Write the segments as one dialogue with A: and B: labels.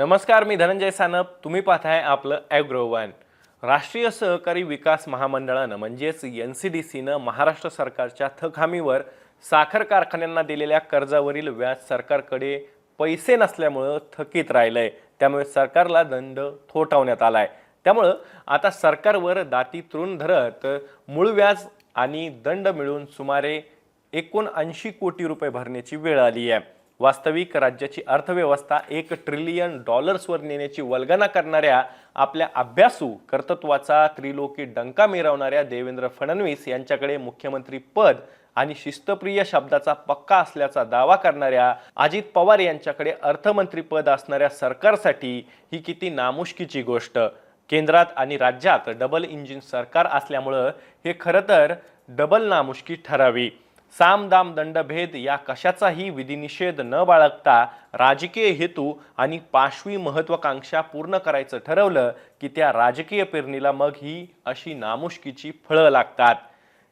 A: नमस्कार मी धनंजय सानप. तुम्ही पाहताय आपलं ॲग्रो वन राष्ट्रीय सहकारी विकास महामंडळानं म्हणजेच एन सी डी सीनं महाराष्ट्र सरकारच्या थकहमीवर साखर कारखान्यांना दिलेल्या कर्जावरील व्याज सरकारकडे पैसे नसल्यामुळं थकीत राहिलं आहे त्यामुळे सरकारला दंड थोटावण्यात आहे त्यामुळं आता सरकारवर दाती तृण धरत मूळ व्याज आणि दंड मिळून सुमारे एकूण ऐंशी कोटी रुपये भरण्याची वेळ आली आहे. वास्तविक राज्याची अर्थव्यवस्था एक ट्रिलियन डॉलर्सवर नेण्याची वल्गना करणाऱ्या आपल्या अभ्यासू कर्तृत्वाचा त्रिलोकी डंका मिरवणाऱ्या देवेंद्र फडणवीस यांच्याकडे मुख्यमंत्री पद आणि शिस्तप्रिय शब्दाचा पक्का असल्याचा दावा करणाऱ्या अजित पवार यांच्याकडे अर्थमंत्री पद असणाऱ्या सरकारसाठी ही किती नामुष्कीची गोष्ट. केंद्रात आणि राज्यात डबल इंजिन सरकार असल्यामुळं हे खरं तर डबल नामुष्की ठरावी. साम दाम दंडभेद या कशाचाही विधिनिषेध न बाळगता राजकीय हेतू आणि पाशवी महत्वाकांक्षा पूर्ण करायचं ठरवलं की त्या राजकीय पेरणीला मग ही अशी नामुष्कीची फळं लागतात.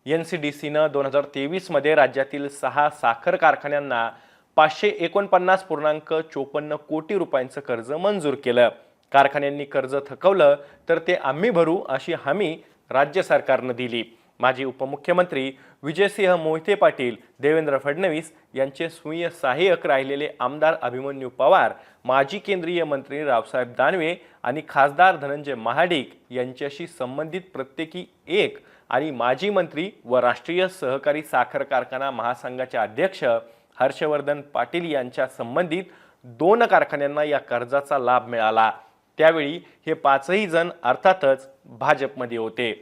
A: एन सी डी सीनं दोन हजार तेवीसमध्ये राज्यातील सहा साखर कारखान्यांना पाचशे एकोणपन्नास पूर्णांक चोपन्न कोटी रुपयांचं कर्ज मंजूर केलं. कारखान्यांनी कर्ज थकवलं तर ते आम्ही भरू अशी हमी राज्य सरकारनं दिली. माजी उपमुख्यमंत्री विजयसिंह मोहिते पाटील देवेंद्र फडणवीस यांचे स्वीय सहाय्यक राहिलेले आमदार अभिमन्यू पवार माजी केंद्रीय मंत्री रावसाहेब दानवे आणि खासदार धनंजय महाडिक यांच्याशी संबंधित प्रत्येकी एक आणि माजी मंत्री व राष्ट्रीय सहकारी साखर कारखाना महासंघाचे अध्यक्ष हर्षवर्धन पाटील यांच्या संबंधित दोन कारखान्यांना या कर्जाचा लाभ मिळाला. त्यावेळी हे पाचही जण अर्थातच भाजपमध्ये होते.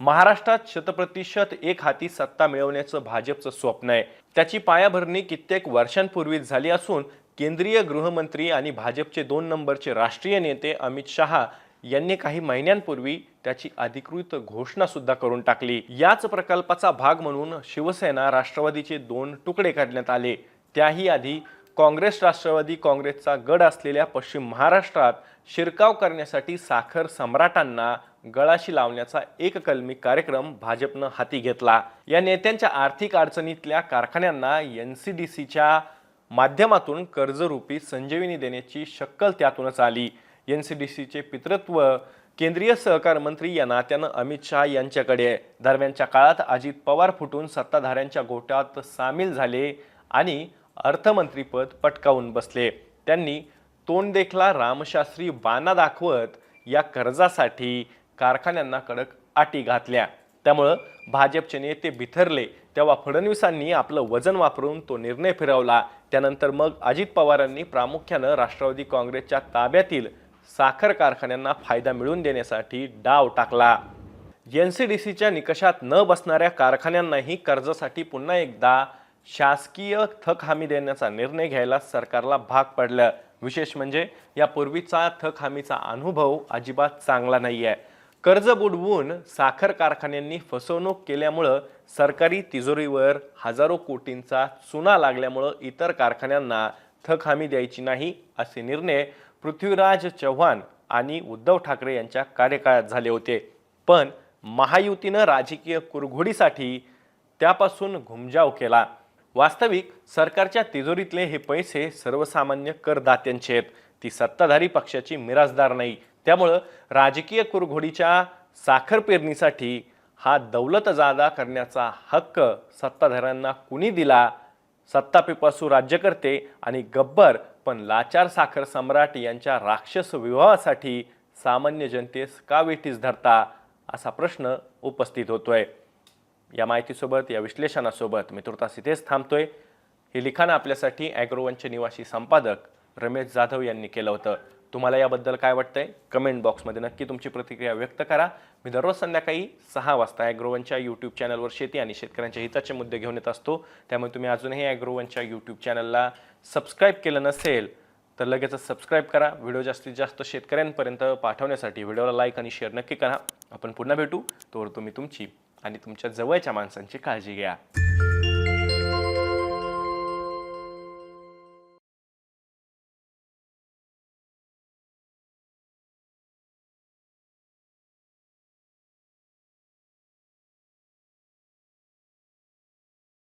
A: महाराष्ट्रात शतप्रतिशत एक हाती सत्ता मिळवण्याचं भाजपचं स्वप्न आहे. त्याची पायाभरणी कित्येक वर्षांपूर्वीच झाली असून केंद्रीय गृहमंत्री आणि भाजपचे दोन नंबरचे राष्ट्रीय नेते अमित शहा यांनी काही महिन्यांपूर्वी त्याची अधिकृत घोषणा सुद्धा करून टाकली. याच प्रकल्पाचा भाग म्हणून शिवसेना राष्ट्रवादीचे दोन तुकडे काढण्यात आले. त्याही आधी काँग्रेस राष्ट्रवादी काँग्रेसचा गड असलेल्या पश्चिम महाराष्ट्रात शिरकाव करण्यासाठी साखर सम्राटांना गळाशी लावण्याचा एक कलमी कार्यक्रम भाजपनं हाती घेतला. या नेत्यांच्या आर्थिक अडचणीतल्या कारखान्यांना एन सी डी सीच्या माध्यमातून कर्जरूपी संजीवनी देण्याची शक्कल त्यातूनच आली. एन सी डी सीचे पितृत्व केंद्रीय सहकार मंत्री या नात्यानं अमित शहा यांच्याकडे. आहे दरम्यानच्या काळात अजित पवार फुटून सत्ताधाऱ्यांच्या गोट्यात सामील झाले आणि अर्थमंत्रीपद पटकावून बसले. त्यांनी तोंड देखला रामशास्त्री बाना दाखवत या कर्जासाठी कारखान्यांना कडक अटी घातल्या. त्यामुळं भाजपचे नेते बिथरले. तेव्हा फडणवीसांनी आपलं वजन वापरून तो निर्णय फिरवला. त्यानंतर मग अजित पवारांनी प्रामुख्यानं राष्ट्रवादी काँग्रेसच्या ताब्यातील साखर कारखान्यांना फायदा मिळवून देण्यासाठी डाव टाकला. एन सी डी सीच्या निकषात न बसणाऱ्या कारखान्यांनाही कर्जासाठी पुन्हा एकदा शासकीय थक हमी देण्याचा निर्णय घ्यायला सरकारला भाग पडलं. विशेष म्हणजे यापूर्वीचा थक हमीचा अनुभव अजिबात चांगला नाही आहे कर्ज बुडवून साखर कारखान्यांनी फसवणूक केल्यामुळं सरकारी तिजोरीवर हजारो कोटींचा चुना लागल्यामुळं इतर कारखान्यांना थक हमी द्यायची नाही असे निर्णय पृथ्वीराज चव्हाण आणि उद्धव ठाकरे यांच्या कार्यकाळात झाले होते. पण महायुतीनं राजकीय कुरघोडीसाठी त्यापासून घुमजाव केला. वास्तविक सरकारच्या तिजोरीतले हे पैसे सर्वसामान्य करदात्यांचे आहेत. ती सत्ताधारी पक्षाची मिराजदार नाही. त्यामुळं राजकीय कुरघोडीच्या साखर पेरणीसाठी हा दौलत जादा करण्याचा हक्क सत्ताधाऱ्यांना कुणी दिला? सत्तापिपासू राज्यकर्ते आणि गब्बर पण लाचार साखर सम्राट यांच्या राक्षस विवाहासाठी सामान्य जनतेस का वेठीस धरता असा प्रश्न उपस्थित होतोय. या माहितीसोबत या विश्लेषणासोबत मी तुर्तास इथेच थांबतोय. हे लिखाण आपल्यासाठी ॲग्रोवनचे निवासी संपादक रमेश जाधव यांनी केलं होतं. तुम्हाला याबद्दल काय वाटतंय? कमेंट बॉक्समध्ये नक्की तुमची प्रतिक्रिया व्यक्त करा. मी दररोज संध्याकाळी सहा वाजता ॲग्रोवनच्या यूट्यूब चॅनलवर शेती आणि शेतकऱ्यांच्या हिताचे मुद्दे घेऊन येत असतो. त्यामुळे तुम्ही अजूनही ॲग्रोवनच्या यूट्यूब चॅनलला सबस्क्राईब केलं नसेल तर लगेचच सबस्क्राईब करा. व्हिडिओ जास्तीत जास्त शेतकऱ्यांपर्यंत पाठवण्यासाठी व्हिडिओला लाईक आणि शेअर नक्की करा. आपण पुन्हा भेटू. तोवर तुम्ही तुमची आणि तुमच्या जवळच्या माणसांची काळजी घ्या.